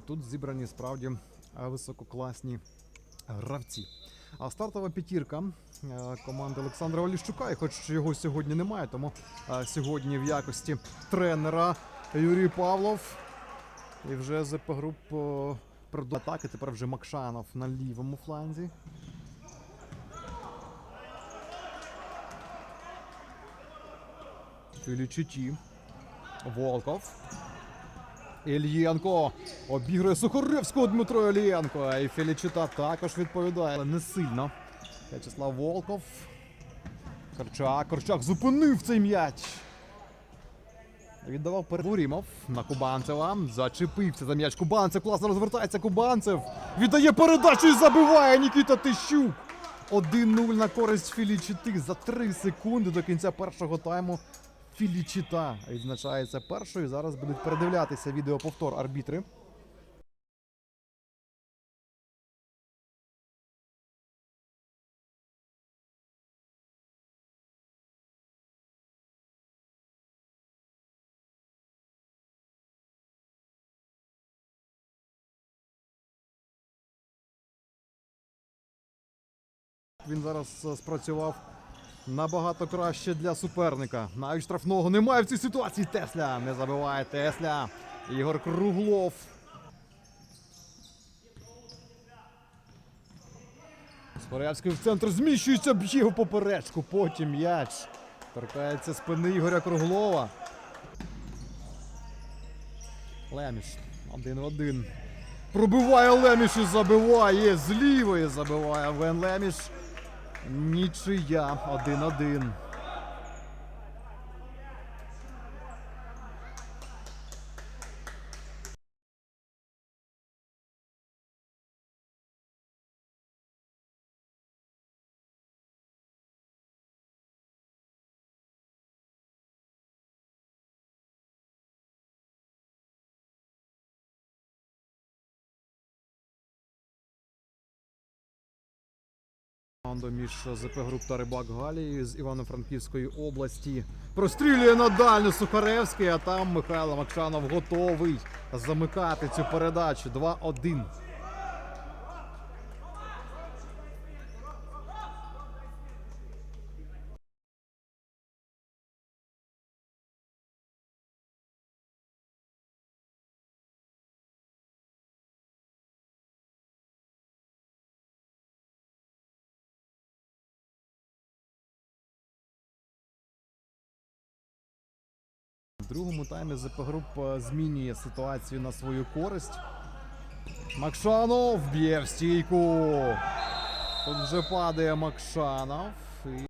Тут зібрані справді е, висококласні гравці. А стартова п'ятірка е, команди Олександра Оліщука, і хоч його сьогодні немає, тому е, сьогодні в якості тренера Юрій Павлов. І вже ЗП груп продовжує атаки. Тепер вже Макшанов на лівому фланзі. Філічиті. Волков. Ільєнко обігрує Сухаревського Дмитро Ільєнко. І Філічита також відповідає. Але не сильно. В'ячеслав Волков. Корчак. Корчак зупинив цей м'яч. Віддавав Бурімов на Кубанцева. Зачепився за м'яч Кубанцев. Класно розвертається Кубанцев. Віддає передачу і забиває Нікіта Тищук. 1-0 на користь Філічити за 3 секунди до кінця першого тайму. Філічита відзначається першою. Зараз будуть передивлятися відеоповтор арбітри. Він зараз е, спрацював набагато краще для суперника. Навіть штрафного немає в цій ситуації. Тесля не забиває Тесля. Ігор Круглов. Спорядський в центр зміщується, б'є у поперечку. Потім м'яч. Торкається спини Ігоря Круглова. Леміш. Один в один. Пробиває Леміш і забиває. З лівої забиває Вен Леміш. Нічия 1-1. Команда між ЗП груп та Рибак Галії з Івано-Франківської області. Прострілює на дальню Сухаревський, а там Михайло Макшанов готовий замикати цю передачу. 2-1. В другому таймі ЗП груп е, змінює ситуацію на свою користь. Макшанов б'є в стійку. Тут вже падає Макшанов.